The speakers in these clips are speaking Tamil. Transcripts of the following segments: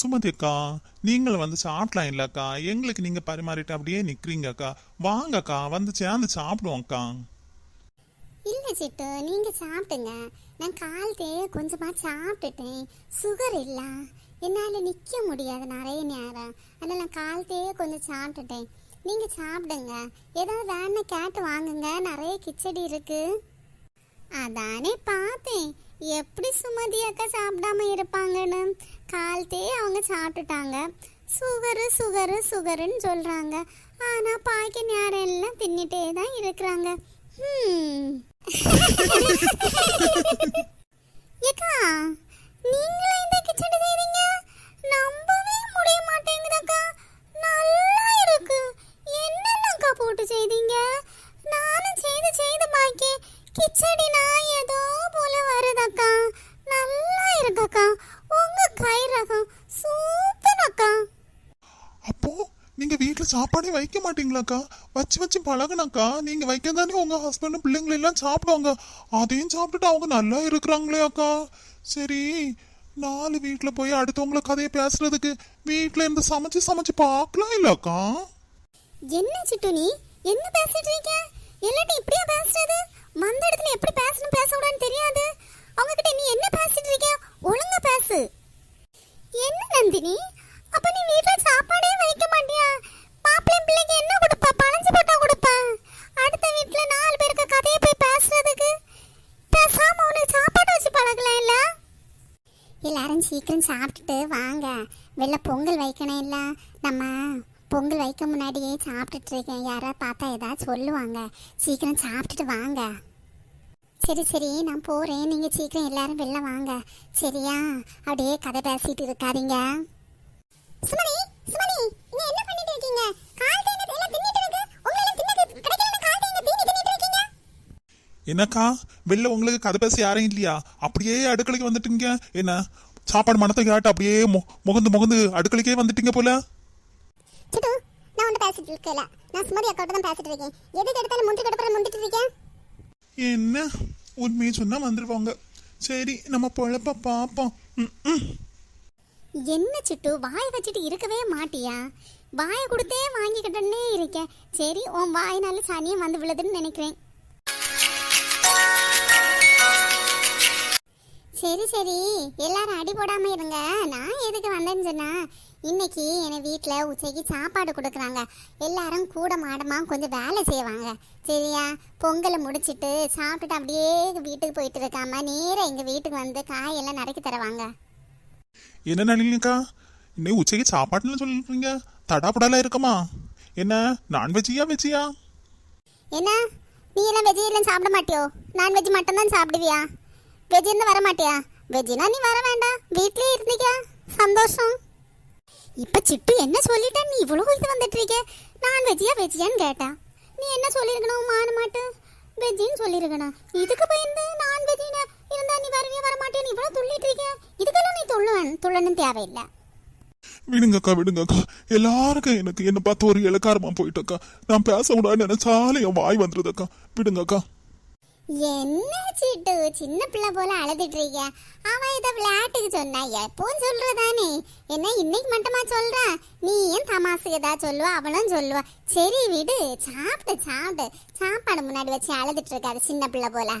சுமதி அக்கா நீங்கள் வந்து சாப்பிடலாம் இல்லைக்கா எங்களுக்கு நீங்கள் பரிமாறிட்டு அப்படியே நிற்கிறீங்கக்கா அக்கா. வந்து சேர்ந்து சாப்பிடுவோம்க்கா இல்லை சிட்டு. நீங்கள் சாப்பிடுங்க. நான் காலத்தே கொஞ்சமாக சாப்பிட்டுட்டேன். சுகர் இல்லை. என்னால் நிற்க முடியாது நிறைய நேரம். அதனால் நான் காலத்தே கொஞ்சம் சாப்பிட்டுட்டேன். நீங்கள் சாப்பிடுங்க. ஏதாவது வேணா கேட்டு வாங்குங்க. நிறைய கிச்சடி இருக்கு. அதானே பார்த்தேன். எப்படி சுமதி அக்கா சாப்பிடாம இருப்பாங்கன்னு காலத்தே அவங்க சாப்பிட்டுட்டாங்க. சுகரு சுகரு சுகருன்னு சொல்கிறாங்க ஆனால் பாக்கி நேரம் எல்லாம் தின்னுட்டே தான் இருக்கிறாங்க. ம் சாப்பாடே வைக்க மாட்டீங்களாக்கா? வச்சு வச்சு பழகுனாக்கா நீங்க வைக்க தானே உங்க ஹஸ்பண்ட் பிள்ளைங்களை எல்லாம் சாப்பிடுவாங்க. அதையும் சாப்பிட்டுட்டு அவங்க நல்லா இருக்கிறாங்களே அக்கா. சரி நாலு வீட்டில் போய் அடுத்தவங்கள கதையை பேசுறதுக்கு வீட்ல இருந்து சமைச்சு சமைச்சு பார்க்கலாம் இல்லக்கா என்ன சிட்டு நீ? என்ன பேசிட்டு இருக்க? எல்லாத்தையும் இப்படியா பேசுறது? மந்த இடத்துல எப்படி பேசணும் பேசக்கூடாதுன்னு தெரியாது அவங்க கிட்ட நீ என்ன பேசிட்டு இருக்க ஒழுங்கா பேசு என்ன நந்தினி அப்ப நீ வீட்ல சாப்பாடே வைக்க மாட்டியா மாப்பிள்ளை பிள்ளைக்கு என்ன கொடுப்ப பழஞ்சு போட்டா கொடுப்ப அடுத்த வீட்ல நாலு பேருக்கு கதையை போய் பேசுறதுக்கு பேசாம உனக்கு சாப்பாடு வச்சு பழகலாம் இல்ல எல்லாரும் சீக்கிரம் சாப்பிட்டுட்டு வாங்க. வெளில பொங்கல் வைக்கணும் இல்லை? நம்ம பொங்கல் வைக்க முன்னாடியே சாப்பிட்டுட்டு இருக்கேன். யாராவது பார்த்தா ஏதாவது சொல்லுவாங்க. சீக்கிரம் சாப்பிட்டுட்டு வாங்க. சரி சரி நான் போகிறேன் நீங்கள் சீக்கிரம் எல்லாரும் வெளில வாங்க. சரியா? அப்படியே கதை பேசிட்டு இருக்காதீங்க. சுமணி சுமணி நீங்க என்ன பண்ணிட்டு இருக்கீங்க? கால் தேங்க எல்லாம் இருக்கு. கால் தேங்க தீனி இருக்கீங்க. என்னக்கா? வெளில உங்களுக்கு கதை பேச யாரும் இல்லையா? அப்படியே அடுக்கலைக்கு வந்துட்டீங்க. என்ன? சாப்பாடு மனத்தை கேட்டு அப்படியே முகந்து முகந்து அடுக்கலைக்கே வந்துட்டீங்க போல. சிட்டு நான் ஒன்று பேசிட்டு இருக்கல நான் சுமதி அக்காவோட தான் பேசிட்டு இருக்கேன். எதுக்கு எடுத்தாலும் கிடப்புற இருக்கேன்? என்ன? உண்மையை சொன்னா வந்துருவாங்க. சரி நம்ம பொழப்ப பார்ப்போம். என்ன சிட்டு வாய் வச்சுட்டு இருக்கவே மாட்டியா? வாயை கொடுத்தே வாங்கிக்கிட்டே இருக்கேன். சரி உன் வாயினால சனியம் வந்து விழுதுன்னு நினைக்கிறேன். சரி சரி. எல்லாரும் அடி போடாம இருங்க. நான் எதுக்கு வந்தேன்னு சொன்னா இன்னைக்கு என் வீட்டில் உச்சைக்கு சாப்பாடு கொடுக்குறாங்க. எல்லாரும் கூட மாடமா கொஞ்சம் வேலை செய்வாங்க. சரியா? பொங்கலை முடிச்சிட்டு சாப்பிட்டுட்டு அப்படியே வீட்டுக்கு போயிட்டு இருக்காம நேரா எங்க வீட்டுக்கு வந்து காயெல்லாம் நறுக்கி தருவாங்க. என்ன நினைக்கா இன்னும் உச்சைக்கு சாப்பாட்டுல சொல்லிருக்கீங்க தடாபடால இருக்குமா? என்ன நான்வெஜ்ஜியா வெஜ்ஜியா? என்ன? நீ எல்லாம் வெஜ் எல்லாம் சாப்பிட மாட்டியோ? நான்வெஜ் மட்டும் தான் சாப்பிடுவியா? வெஜ் வர மாட்டியா வெஜ்னா நீ வர வேண்டாம். வீட்லயே இருந்தீங்க சந்தோஷம். இப்ப சிட்டு என்ன சொல்லிட்ட? நீ இவ்வளவு இது வந்துட்டு இருக்க நான் நான்வெஜ்ஜியா வெஜ்ஜியான்னு கேட்டா. நீ என்ன சொல்லிருக்கணும் மான மாட்டு? வெஜ்ஜின்னு சொல்லிருக்கணும் இதுக்கு பயந்து நான் நான்வெஜ்ஜின்னு இருந்தா நீ வருவியா வர மாட்டியா இவ்வளவு துள்ளிட்டு இருக்க இதுக்கெல்லாம் நீ துள்ளுவன் துள்ளணும் தேவையில்லை. விடுங்கக்கா விடுங்கக்கா. எல்லாருக்கும் எனக்கு என்ன பார்த்து ஒரு இலக்காரமா போயிட்டக்கா. நான் பேச கூடாதுன்னு நினைச்சாலே என் வாய் வந்துருதுக்கா. விடுங்கக்கா. என்ன சிட்டு? சின்ன பிள்ளை போல அழுதுட்டு இருக்க. அவன் இதை விளையாட்டுக்கு சொன்னா. எப்பவும் சொல்றதானே. என்ன இன்னைக்கு மட்டுமா சொல்றா? நீ ஏன் தமாசுக்கு ஏதாவது சொல்லுவா அவளும் சொல்லுவா. சரி விடு சாப்பிட்டு சாப்பிட்டு சாப்பாடு முன்னாடி வச்சு அழுதுட்டு இருக்காரு சின்ன பிள்ளை போல.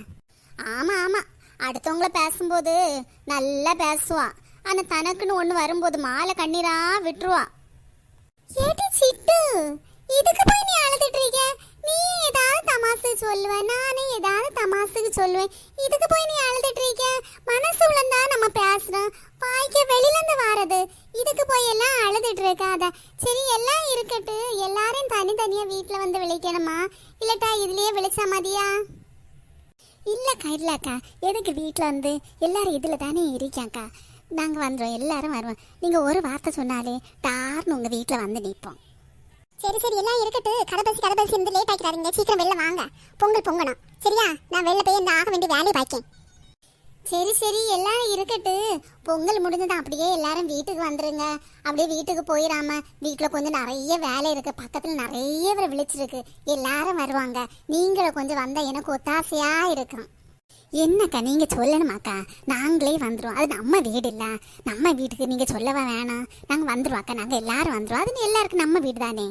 ஆமா ஆமா. அடுத்தவங்கள பேசும்போது நல்லா பேசுவா. ஆனா தனக்குன்னு ஒண்ணு வரும்போது மாலை கண்ணீரா விட்டுருவா. ஏடி சிட்டு? இதுக்கு போய் நீ அழுதுட்டு இருக்க. நீ ஏதாவது தமாசு சொல்லுவ. நானே ஏதாவது தமாசுக்கு சொல்லுவேன். இதுக்கு போய் நீ அழுதுட்டு இருக்க? மனசு உள்ளந்தா நம்ம பேசுறோம். வாய்க்க வெளியில இருந்து வாரது. இதுக்கு போய் எல்லாம் அழுதுட்டு இருக்காத. சரி எல்லாம் இருக்கட்டு. எல்லாரையும் தனித்தனியா வீட்டுல வந்து விழிக்கணுமா இல்லட்டா இதுலயே விழிச்சா மதியா? இல்லக்கா இல்லக்கா எதுக்கு வீட்டில் வந்து எல்லாரும் இதில் தானே இருக்காங்க்கா நாங்கள் வந்துடும் எல்லாரும் வருவோம். நீங்கள் ஒரு வார்த்தை சொன்னாலே டார்னு உங்கள் வீட்டில் வந்து நிற்போம் சரி சரி எல்லாம் இருக்கட்டு கதை பேசி கதை பேசி இருந்து லேட் ஆக்கிடாதீங்க சீக்கிரம் வெளில வாங்க. பொங்கல் பொங்கணும். சரியா? நான் வெளில போய் இந்த ஆக வேண்டிய வேலையை பார்க்கேன் சரி சரி எல்லாம் இருக்கட்டு பொங்கல் முடிஞ்சது அப்படியே எல்லாரும் வீட்டுக்கு வந்துருங்க. அப்படியே வீட்டுக்கு போயிடாம வீட்டில் கொஞ்சம் நிறைய வேலை இருக்கு. பக்கத்தில் நிறைய பேர் விழிச்சிருக்கு. எல்லாரும் வருவாங்க. நீங்களும் கொஞ்சம் வந்தால் எனக்கு ஒத்தாசையா இருக்கும். என்னக்கா நீங்கள் சொல்லணுமாக்கா? நாங்களே வந்துருவோம். அது நம்ம வீடு இல்லை. நம்ம வீட்டுக்கு நீங்கள் சொல்லவா வேணாம். நாங்கள் வந்துடுவோம் அக்கா. நாங்கள் எல்லாரும் வந்துடுவோம் அது எல்லாருக்கும் நம்ம வீடு தானே?